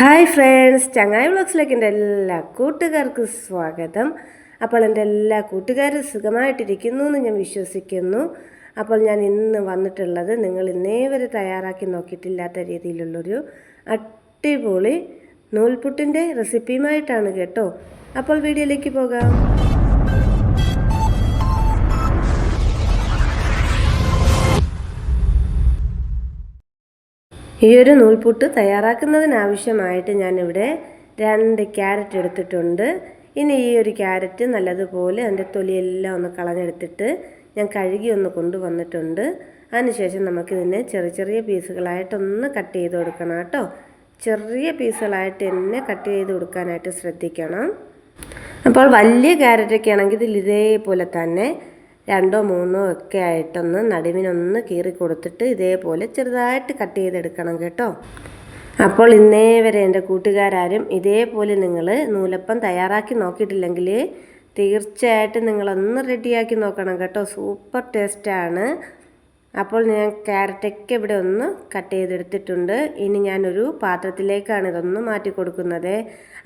Hi friends ചങ്ങായി വ്ളോഗ്സിലേക്ക് എന്റെ എല്ലാ കൂട്ടുകാർക്കും സ്വാഗതം. അപ്പോൾ എന്റെ എല്ലാ കൂട്ടുകാരും സുഖമായിട്ടിരിക്കുന്നു എന്ന് ഞാൻ വിശ്വസിക്കുന്നു. അപ്പോൾ ഞാൻ ഇന്ന് വന്നിട്ടുള്ളത് നിങ്ങൾ ഇന്നേ വരെ തയ്യാറാക്കി നോക്കിയിട്ടില്ലാത്ത രീതിയിലുള്ളൊരു അടിപൊളി നൂൽപുട്ടിന്റെ റെസിപ്പിയുമായിട്ടാണ് കേട്ടോ. അപ്പോൾ വീഡിയോയിലേക്ക് പോകാം. ഈ ഒരു നൂൽപുട്ട് തയ്യാറാക്കുന്നതിനാവശ്യമായിട്ട് ഞാനിവിടെ രണ്ട് ക്യാരറ്റ് എടുത്തിട്ടുണ്ട്. ഇനി ഈ ഒരു ക്യാരറ്റ് നല്ലതുപോലെ അതിന്റെ തൊലിയെല്ലാം ഒന്ന് കളഞ്ഞെടുത്തിട്ട് ഞാൻ കഴുകി ഒന്ന് കൊണ്ടുവന്നിട്ടുണ്ട്. അതിനുശേഷം നമുക്കിതിനെ ചെറിയ ചെറിയ പീസുകളായിട്ടൊന്ന് കട്ട് ചെയ്ത് കൊടുക്കണം കേട്ടോ. ചെറിയ പീസുകളായിട്ട് തന്നെ കട്ട് ചെയ്ത് കൊടുക്കാനായിട്ട് ശ്രദ്ധിക്കണം. അപ്പോൾ വലിയ ക്യാരറ്റൊക്കെ ആണെങ്കിൽ ഇതിൽ ഇതേപോലെ തന്നെ രണ്ടോ മൂന്നോ ഒക്കെ ആയിട്ടൊന്ന് നടുവിനൊന്ന് കീറി കൊടുത്തിട്ട് ഇതേപോലെ ചെറുതായിട്ട് കട്ട് ചെയ്തെടുക്കണം കേട്ടോ. അപ്പോൾ ഇന്നേ വരെ എന്റെ കൂട്ടുകാരും ഇതേപോലെ നിങ്ങൾ നൂലപ്പം തയ്യാറാക്കി നോക്കിയിട്ടില്ലെങ്കിൽ തീർച്ചയായിട്ടും നിങ്ങളൊന്ന് റെഡിയാക്കി നോക്കണം കേട്ടോ. സൂപ്പർ ടേസ്റ്റാണ്. അപ്പോൾ ഞാൻ ക്യാരറ്റൊക്കെ ഇവിടെ ഒന്ന് കട്ട് ചെയ്തെടുത്തിട്ടുണ്ട്. ഇനി ഞാനൊരു പാത്രത്തിലേക്കാണ് ഇതൊന്ന് മാറ്റി കൊടുക്കുന്നത്.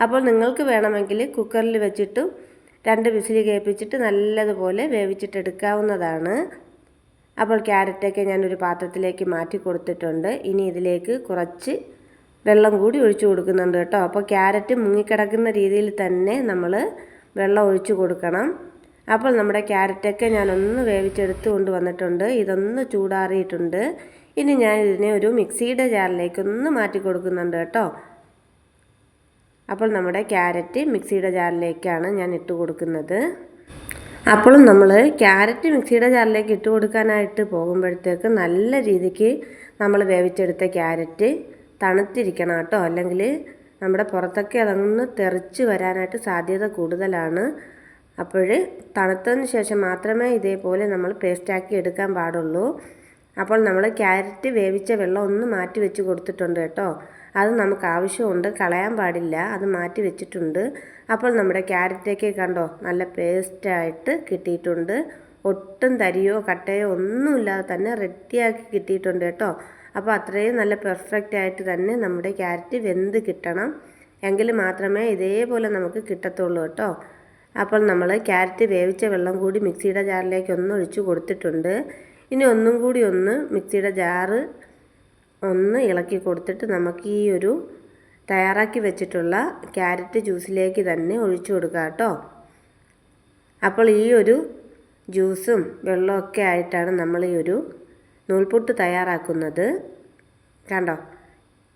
അപ്പോൾ നിങ്ങൾക്ക് വേണമെങ്കിൽ കുക്കറിൽ വെച്ചിട്ടും രണ്ട് വിസിൽ കേൾപ്പിച്ചിട്ട് നല്ലതുപോലെ വേവിച്ചിട്ടെടുക്കാവുന്നതാണ് അപ്പോൾ ക്യാരറ്റൊക്കെ ഞാനൊരു പാത്രത്തിലേക്ക് മാറ്റി കൊടുത്തിട്ടുണ്ട്. ഇനി ഇതിലേക്ക് കുറച്ച് വെള്ളം കൂടി ഒഴിച്ചു കൊടുക്കുന്നുണ്ട് കേട്ടോ. അപ്പോൾ ക്യാരറ്റ് മുങ്ങിക്കിടക്കുന്ന രീതിയിൽ തന്നെ നമ്മൾ വെള്ളം ഒഴിച്ചു കൊടുക്കണം. അപ്പോൾ നമ്മുടെ ക്യാരറ്റൊക്കെ ഞാനൊന്ന് വേവിച്ചെടുത്ത് കൊണ്ടുവന്നിട്ടുണ്ട് ഇതൊന്ന് ചൂടാറിയിട്ടുണ്ട്. ഇനി ഞാൻ ഇതിനെ ഒരു മിക്സിയുടെ ജാറിലേക്കൊന്ന് മാറ്റി കൊടുക്കുന്നുണ്ട് കേട്ടോ. അപ്പോൾ നമ്മുടെ ക്യാരറ്റ് മിക്സിയുടെ ജാറിലേക്കാണ് ഞാൻ ഇട്ട് കൊടുക്കുന്നത്. അപ്പോൾ നമ്മൾ ക്യാരറ്റ് മിക്സിയുടെ ജാറിലേക്ക് ഇട്ട് കൊടുക്കാനായിട്ട് പോകുമ്പോഴത്തേക്ക് നല്ല രീതിക്ക് നമ്മൾ വേവിച്ചെടുത്ത ക്യാരറ്റ് തണുത്തിരിക്കണം കേട്ടോ. അല്ലെങ്കിൽ നമ്മുടെ പുറത്തൊക്കെ അതങ്ങ് തെറിച്ച് വരാനായിട്ട് സാധ്യത കൂടുതലാണ്. അപ്പോൾ തണുത്തതിന് ശേഷം മാത്രമേ ഇതേപോലെ നമ്മൾ പേസ്റ്റാക്കി എടുക്കാൻ പാടുള്ളൂ. അപ്പോൾ നമ്മൾ ക്യാരറ്റ് വേവിച്ച വെള്ളം ഒന്ന് മാറ്റി വെച്ച് കൊടുത്തിട്ടുണ്ട് കേട്ടോ. അത് നമുക്ക് ആവശ്യമുണ്ട്. കളയാൻ പാടില്ല. അത് മാറ്റി വെച്ചിട്ടുണ്ട്. അപ്പോൾ നമ്മുടെ ക്യാരറ്റൊക്കെ കണ്ടോ? നല്ല പേസ്റ്റായിട്ട് കിട്ടിയിട്ടുണ്ട്. ഒട്ടും തരിയോ കട്ടയോ ഒന്നുമില്ലാതെ തന്നെ റെഡിയാക്കി കിട്ടിയിട്ടുണ്ട് കേട്ടോ. അപ്പോൾ അത്രയും നല്ല പെർഫെക്റ്റ് ആയിട്ട് തന്നെ നമ്മുടെ ക്യാരറ്റ് വെന്ത് കിട്ടണം. എങ്കിൽ മാത്രമേ ഇതേപോലെ നമുക്ക് കിട്ടത്തുള്ളൂ കേട്ടോ. അപ്പോൾ നമ്മൾ ക്യാരറ്റ് വേവിച്ച വെള്ളം കൂടി മിക്സിയുടെ ജാറിലേക്ക് ഒന്ന് ഒഴിച്ചു കൊടുത്തിട്ടുണ്ട്. ഇനി ഒന്നും കൂടി ഒന്ന് മിക്സിയുടെ ജാറ് ഒന്ന് ഇളക്കി കൊടുത്തിട്ട് നമുക്ക് ഈ ഒരു തയ്യാറാക്കി വെച്ചിട്ടുള്ള ക്യാരറ്റ് ജ്യൂസിലേക്ക് തന്നെ ഒഴിച്ചു കൊടുക്കുക കേട്ടോ. അപ്പോൾ ഈ ഒരു ജ്യൂസും വെള്ളമൊക്കെ ആയിട്ടാണ് നമ്മൾ ഈ ഒരു നൂൽപുട്ട് തയ്യാറാക്കുന്നത്. കണ്ടോ?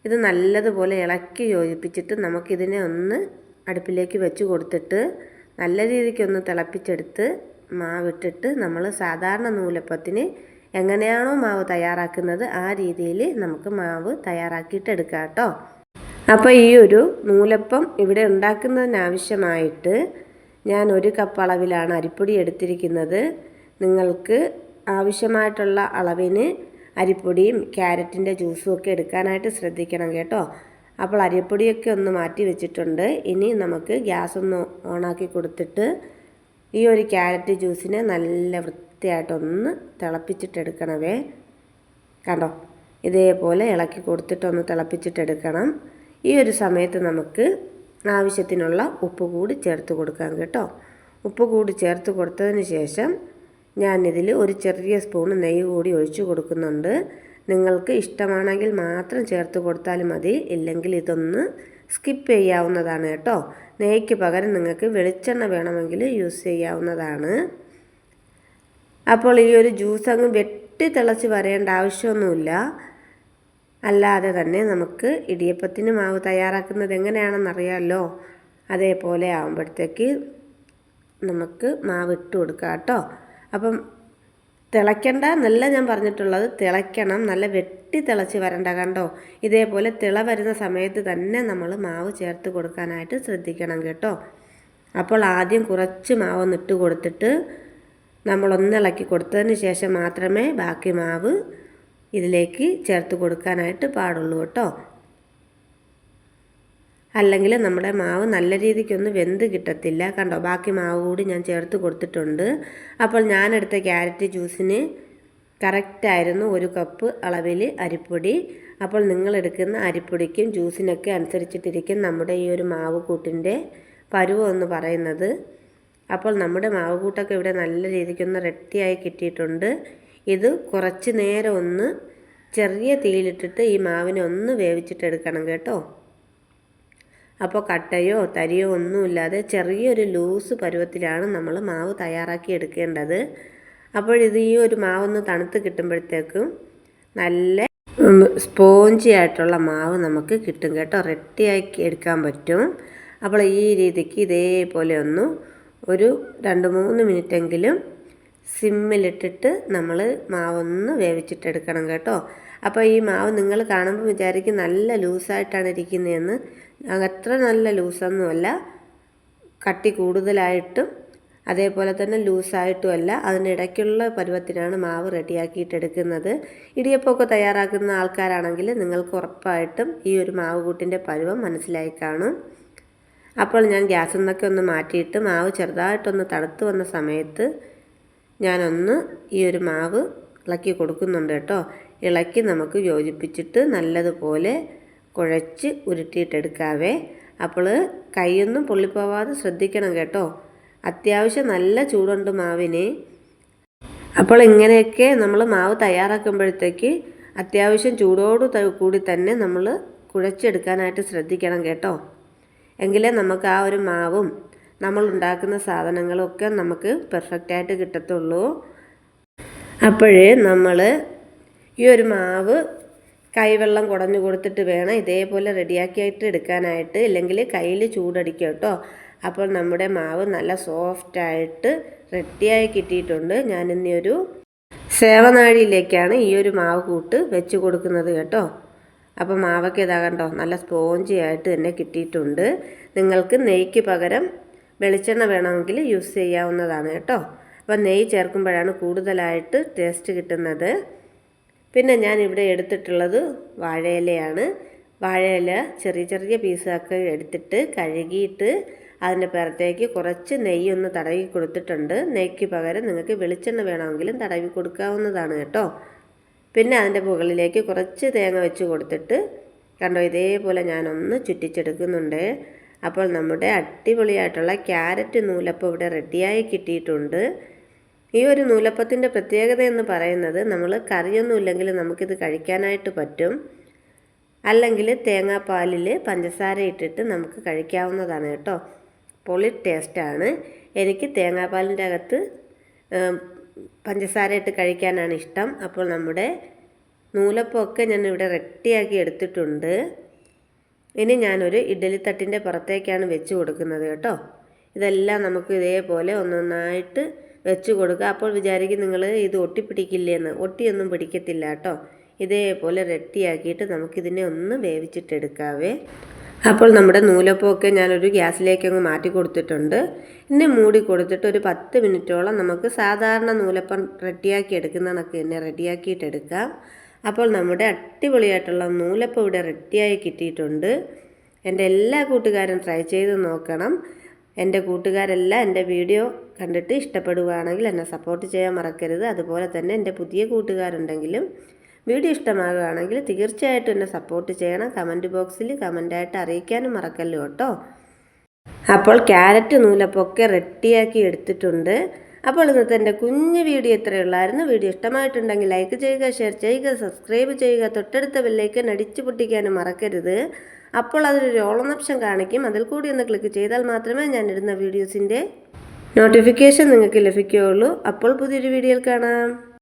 ഇത് നല്ലതുപോലെ ഇളക്കി യോജിപ്പിച്ചിട്ട് നമുക്കിതിനെ ഒന്ന് അടുപ്പിലേക്ക് വെച്ച് കൊടുത്തിട്ട് നല്ല രീതിക്കൊന്ന് തിളപ്പിച്ചെടുത്ത് മാവിട്ടിട്ട് നമ്മൾ സാധാരണ നൂലപ്പത്തിന് എങ്ങനെയാണോ മാവ് തയ്യാറാക്കുന്നത് ആ രീതിയിൽ നമുക്ക് മാവ് തയ്യാറാക്കിയിട്ടെടുക്കാം കേട്ടോ. അപ്പോൾ ഈ ഒരു നൂലപ്പം ഇവിടെ ഉണ്ടാക്കുന്നതിനാവശ്യമായിട്ട് ഞാൻ ഒരു കപ്പ് അളവിലാണ് അരിപ്പൊടി എടുത്തിരിക്കുന്നത്. നിങ്ങൾക്ക് ആവശ്യമായിട്ടുള്ള അളവിന് അരിപ്പൊടിയും ക്യാരറ്റിന്റെ ജ്യൂസും ഒക്കെ എടുക്കാനായിട്ട് ശ്രദ്ധിക്കണം കേട്ടോ. അപ്പോൾ അരിപ്പൊടിയൊക്കെ ഒന്ന് മാറ്റി വെച്ചിട്ടുണ്ട്. ഇനി നമുക്ക് ഗ്യാസ് ഒന്ന് ഓണാക്കി കൊടുത്തിട്ട് ഈ ഒരു ക്യാരറ്റ് ജ്യൂസിനെ നല്ല വൃത്തിയായിട്ടൊന്ന് തിളപ്പിച്ചിട്ടെടുക്കണവേ കണ്ടോ? ഇതേപോലെ ഇളക്കി കൊടുത്തിട്ടൊന്ന് തിളപ്പിച്ചിട്ടെടുക്കണം. ഈ ഒരു സമയത്ത് നമുക്ക് ആവശ്യത്തിനുള്ള ഉപ്പ് കൂടി ചേർത്ത് കൊടുക്കാം കേട്ടോ. ഉപ്പ് കൂടി ചേർത്ത് കൊടുത്തതിന് ശേഷം ഞാനിതിൽ ഒരു ചെറിയ സ്പൂൺ നെയ്യ് കൂടി ഒഴിച്ചു കൊടുക്കുന്നുണ്ട്. നിങ്ങൾക്ക് ഇഷ്ടമാണെങ്കിൽ മാത്രം ചേർത്ത് കൊടുത്താൽ മതി. ഇല്ലെങ്കിൽ ഇതൊന്ന് സ്കിപ്പ് ചെയ്യാവുന്നതാണ് കേട്ടോ. നെയ്ക്ക് പകരം നിങ്ങൾക്ക് വെളിച്ചെണ്ണ വേണമെങ്കിൽ യൂസ് ചെയ്യാവുന്നതാണ്. അപ്പോൾ ഈ ഒരു ജ്യൂസ് അങ്ങ് വെട്ടി തിളച്ച് വരേണ്ട ആവശ്യമൊന്നുമില്ല. അല്ലാതെ തന്നെ നമുക്ക് ഇടിയപ്പത്തിന് മാവ് തയ്യാറാക്കുന്നത് എങ്ങനെയാണെന്നറിയാമല്ലോ അതേപോലെ ആകുമ്പോഴത്തേക്ക് നമുക്ക് മാവ് ഇട്ട് കൊടുക്കാം കേട്ടോ. അപ്പം തിളയ്ക്കണ്ട എന്നല്ല ഞാൻ പറഞ്ഞിട്ടുള്ളത്. തിളയ്ക്കണം. നല്ല വെട്ടി തിളച്ച് വരണ്ട കണ്ടോ? ഇതേപോലെ തിള വരുന്ന സമയത്ത് തന്നെ നമ്മൾ മാവ് ചേർത്ത് കൊടുക്കാനായിട്ട് ശ്രദ്ധിക്കണം കേട്ടോ. അപ്പോൾ ആദ്യം കുറച്ച് മാവ് ഇട്ട് കൊടുത്തിട്ട് നമ്മളൊന്ന് ഇളക്കി കൊടുത്തതിന് ശേഷം മാത്രമേ ബാക്കി മാവ് ഇതിലേക്ക് ചേർത്ത് കൊടുക്കാനായിട്ട് പാടുള്ളൂ കേട്ടോ. അല്ലെങ്കിൽ നമ്മുടെ മാവ് നല്ല രീതിക്കൊന്ന് വെന്ത് കിട്ടത്തില്ല. കണ്ടോ ബാക്കി മാവ് കൂടി ഞാൻ ചേർത്ത് കൊടുത്തിട്ടുണ്ട്. അപ്പോൾ ഞാനെടുത്ത ക്യാരറ്റ് ജ്യൂസിന് കറക്റ്റായിരുന്നു ഒരു കപ്പ് അളവിൽ അരിപ്പൊടി. അപ്പോൾ നിങ്ങളെടുക്കുന്ന അരിപ്പൊടിക്കും ജ്യൂസിനൊക്കെ അനുസരിച്ചിട്ടിരിക്കും നമ്മുടെ ഈ ഒരു മാവ് കൂട്ടിന്റെ പരുവം എന്ന് പറയുന്നത്. അപ്പോൾ നമ്മുടെ മാവ് കൂട്ടൊക്കെ ഇവിടെ നല്ല രീതിക്ക് ഒന്ന് റെഡിയായി കിട്ടിയിട്ടുണ്ട്. ഇത് കുറച്ച് നേരം ഒന്ന് ചെറിയ തീയിലിട്ടിട്ട് ഈ മാവിനെ ഒന്ന് വേവിച്ചിട്ടെടുക്കണം കേട്ടോ. അപ്പോൾ കട്ടയോ തരിയോ ഒന്നുമില്ലാതെ ചെറിയൊരു ലൂസ് പരുവത്തിലാണ് നമ്മൾ മാവ് തയ്യാറാക്കി എടുക്കേണ്ടത്. അപ്പോൾ ഈ ഒരു മാവൊന്ന് തണുത്ത് കിട്ടുമ്പോഴത്തേക്കും നല്ല സ്പോഞ്ചി ആയിട്ടുള്ള മാവ് നമുക്ക് കിട്ടും കേട്ടോ. റെഡിയാക്കി എടുക്കാൻ പറ്റും. അപ്പോൾ ഈ രീതിക്ക് ഇതേപോലെ ഒന്ന് ഒരു രണ്ട് മൂന്ന് മിനിറ്റെങ്കിലും സിമ്മിലിട്ടിട്ട് നമ്മൾ മാവൊന്ന് വേവിച്ചിട്ടെടുക്കണം കേട്ടോ. അപ്പോൾ ഈ മാവ് നിങ്ങൾ കാണുമ്പോൾ വിചാരിക്കും നല്ല ലൂസായിട്ടാണ് ഇരിക്കുന്നതെന്ന് അത്ര നല്ല ലൂസൊന്നുമല്ല. കട്ടി കൂടുതലായിട്ടും അതേപോലെ തന്നെ ലൂസായിട്ടുമല്ല. അതിനിടയ്ക്കുള്ള പരുവത്തിനാണ് മാവ് റെഡിയാക്കിയിട്ടെടുക്കുന്നത്. ഇടിയപ്പമൊക്കെ തയ്യാറാക്കുന്ന ആൾക്കാരാണെങ്കിൽ നിങ്ങൾക്ക് ഉറപ്പായിട്ടും ഈ ഒരു മാവ് കൂട്ടിന്റെ പരുവം മനസ്സിലായി കാണും. അപ്പോൾ ഞാൻ ഗ്യാസിൽ നിന്നൊക്കെ ഒന്ന് മാറ്റിയിട്ട് മാവ് ചെറുതായിട്ടൊന്ന് തണുത്ത് വന്ന സമയത്ത് ഞാനൊന്ന് ഈ ഒരു മാവ് ഇളക്കി കൊടുക്കുന്നുണ്ട് കേട്ടോ. ഇളക്കി നമുക്ക് യോജിപ്പിച്ചിട്ട് നല്ലതുപോലെ കുഴച്ച് ഉരുട്ടിയിട്ടെടുക്കാവേ അപ്പോൾ കൈയൊന്നും പൊള്ളിപ്പോവാതെ ശ്രദ്ധിക്കണം കേട്ടോ. അത്യാവശ്യം നല്ല ചൂടുണ്ട് മാവിന്. അപ്പോൾ ഇങ്ങനെയൊക്കെ നമ്മൾ മാവ് തയ്യാറാക്കുമ്പോഴത്തേക്ക് അത്യാവശ്യം ചൂടോട് കൂടി തന്നെ നമ്മൾ കുഴച്ചെടുക്കാനായിട്ട് ശ്രദ്ധിക്കണം കേട്ടോ. എങ്കിലേ നമുക്ക് ആ ഒരു മാവും നമ്മൾ ഉണ്ടാക്കുന്ന സാധനങ്ങളും ഒക്കെ നമുക്ക് പെർഫെക്റ്റായിട്ട് കിട്ടത്തുള്ളൂ. അപ്പോഴേ നമ്മൾ ഈ ഒരു മാവ് കൈവെള്ളം കുടഞ്ഞു കൊടുത്തിട്ട് വേണം ഇതേപോലെ റെഡിയാക്കിയിട്ട് എടുക്കാനായിട്ട്. ഇല്ലെങ്കിൽ കയ്യിൽ ചൂടടിക്കും കേട്ടോ. അപ്പോൾ നമ്മുടെ മാവ് നല്ല സോഫ്റ്റായിട്ട് റെഡിയായി കിട്ടിയിട്ടുണ്ട്. ഞാനിന്നൊരു സേവനാഴിയിലേക്കാണ് ഈ ഒരു മാവ് കൂട്ട് വെച്ച് കൊടുക്കുന്നത് കേട്ടോ. അപ്പോൾ മാവൊക്കെ ഇതാ കണ്ടോ നല്ല സ്പോഞ്ചി ആയിട്ട് തന്നെ കിട്ടിയിട്ടുണ്ട്. നിങ്ങൾക്ക് നെയ്ക്ക് പകരം വെളിച്ചെണ്ണ വേണമെങ്കിൽ യൂസ് ചെയ്യാവുന്നതാണ് കേട്ടോ. അപ്പോൾ നെയ്യ് ചേർക്കുമ്പോഴാണ് കൂടുതലായിട്ട് ടേസ്റ്റ് കിട്ടുന്നത്. പിന്നെ ഞാൻ ഇവിടെ എടുത്തിട്ടുള്ളത് വാഴയിലയാണ്. വാഴയില ചെറിയ ചെറിയ പീസൊക്കെ എടുത്തിട്ട് കഴുകിയിട്ട് അതിന്റെ പുറത്തേക്ക് കുറച്ച് നെയ്യൊന്ന് തടവി കൊടുത്തിട്ടുണ്ട്. നെയ്ക്ക് പകരം നിങ്ങൾക്ക് വെളിച്ചെണ്ണ വേണമെങ്കിലും തടവി കൊടുക്കാവുന്നതാണ് കേട്ടോ. പിന്നെ അതിന്റെ മുകളിലേക്ക് കുറച്ച് തേങ്ങ വെച്ച് കൊടുത്തിട്ട് കണ്ടോ ഇതേപോലെ ഞാനൊന്ന് ചുറ്റിച്ചെടുക്കുന്നുണ്ട്. അപ്പോൾ നമ്മുടെ അടിപൊളിയായിട്ടുള്ള ക്യാരറ്റ് നൂലപ്പം ഇവിടെ റെഡിയായി കിട്ടിയിട്ടുണ്ട്. ഈ ഒരു നൂലപ്പത്തിന്റെ പ്രത്യേകത എന്ന് പറയുന്നത് നമ്മൾ കറിയൊന്നും ഇല്ലെങ്കിൽ നമുക്കിത് കഴിക്കാനായിട്ട് പറ്റും. അല്ലെങ്കിൽ തേങ്ങാപ്പാലിൽ പഞ്ചസാര ഇട്ടിട്ട് നമുക്ക് കഴിക്കാവുന്നതാണ് കേട്ടോ. പൊളി ടേസ്റ്റാണ്. എനിക്ക് തേങ്ങാപ്പാലിന്റെ അകത്ത് പഞ്ചസാര ഇട്ട് കഴിക്കാനാണ് ഇഷ്ടം. അപ്പോൾ നമ്മുടെ നൂലപ്പമൊക്കെ ഞാൻ ഇവിടെ റെഡിയാക്കി എടുത്തിട്ടുണ്ട്. ഇനി ഞാനൊരു ഇഡ്ഡലിത്തട്ടിന്റെ പുറത്തേക്കാണ് വെച്ച് കൊടുക്കുന്നത് കേട്ടോ. ഇതെല്ലാം നമുക്ക് ഇതേപോലെ ഒന്നൊന്നായിട്ട് വെച്ച് കൊടുക്കുക. അപ്പോൾ വിചാരിക്കും നിങ്ങൾ ഇത് ഒട്ടിപ്പിടിക്കില്ലേന്ന്. ഒട്ടിയൊന്നും പിടിക്കത്തില്ല കേട്ടോ. ഇതേപോലെ റെഡിയാക്കിയിട്ട് നമുക്കിതിനെ ഒന്ന് വേവിച്ചിട്ടെടുക്കാവേ. അപ്പോൾ നമ്മുടെ നൂലപ്പമൊക്കെ ഞാനൊരു ഗ്യാസിലേക്ക് അങ്ങ് മാറ്റി കൊടുത്തിട്ടുണ്ട്. ഇനി മൂടി കൊടുത്തിട്ട് ഒരു പത്ത് മിനിറ്റോളം നമുക്ക് സാധാരണ നൂലപ്പം റെഡിയാക്കി എടുക്കുന്നതൊക്കെ തന്നെ റെഡിയാക്കിയിട്ട് എടുക്കാം. അപ്പോൾ നമ്മുടെ അടിപൊളിയായിട്ടുള്ള നൂലപ്പം ഇവിടെ റെഡിയായി കിട്ടിയിട്ടുണ്ട്. എന്റെ എല്ലാ കൂട്ടുകാരും ട്രൈ ചെയ്ത് നോക്കണം. എന്റെ കൂട്ടുകാരെല്ലാം എന്റെ വീഡിയോ കണ്ടിട്ട് ഇഷ്ടപ്പെടുകയാണെങ്കിൽ എന്നെ സപ്പോർട്ട് ചെയ്യാൻ മറക്കരുത്. അതുപോലെ തന്നെ എന്റെ പുതിയ കൂട്ടുകാരുണ്ടെങ്കിലും വീഡിയോ ഇഷ്ടമാകുകയാണെങ്കിൽ തീർച്ചയായിട്ടും എന്നെ സപ്പോർട്ട് ചെയ്യണം. കമന്റ് ബോക്സിൽ കമന്റായിട്ട് അറിയിക്കാനും മറക്കല്ലോ കേട്ടോ. അപ്പോൾ ക്യാരറ്റ് നൂലപ്പൊക്കെ റെഡിയാക്കി എടുത്തിട്ടുണ്ട്. അപ്പോൾ ഇന്നത്തെ എന്റെ കുഞ്ഞു വീഡിയോ ഇത്രയുള്ളായിരുന്നു വീഡിയോ ഇഷ്ടമായിട്ടുണ്ടെങ്കിൽ ലൈക്ക് ചെയ്യുക ഷെയർ ചെയ്യുക സബ്സ്ക്രൈബ് ചെയ്യുക തൊട്ടടുത്ത ബെല്ലേക്ക് നടിച്ചു പൊട്ടിക്കാനും മറക്കരുത്. അപ്പോൾ അതിലൊരു ഓളം കാണിക്കും. അതിൽ കൂടി ഒന്ന് ക്ലിക്ക് ചെയ്താൽ മാത്രമേ ഞാൻ ഇടുന്ന വീഡിയോസിന്റെ നോട്ടിഫിക്കേഷൻ നിങ്ങൾക്ക് ലഭിക്കുകയുള്ളൂ. അപ്പോൾ പുതിയൊരു വീഡിയോയിൽ കാണാം.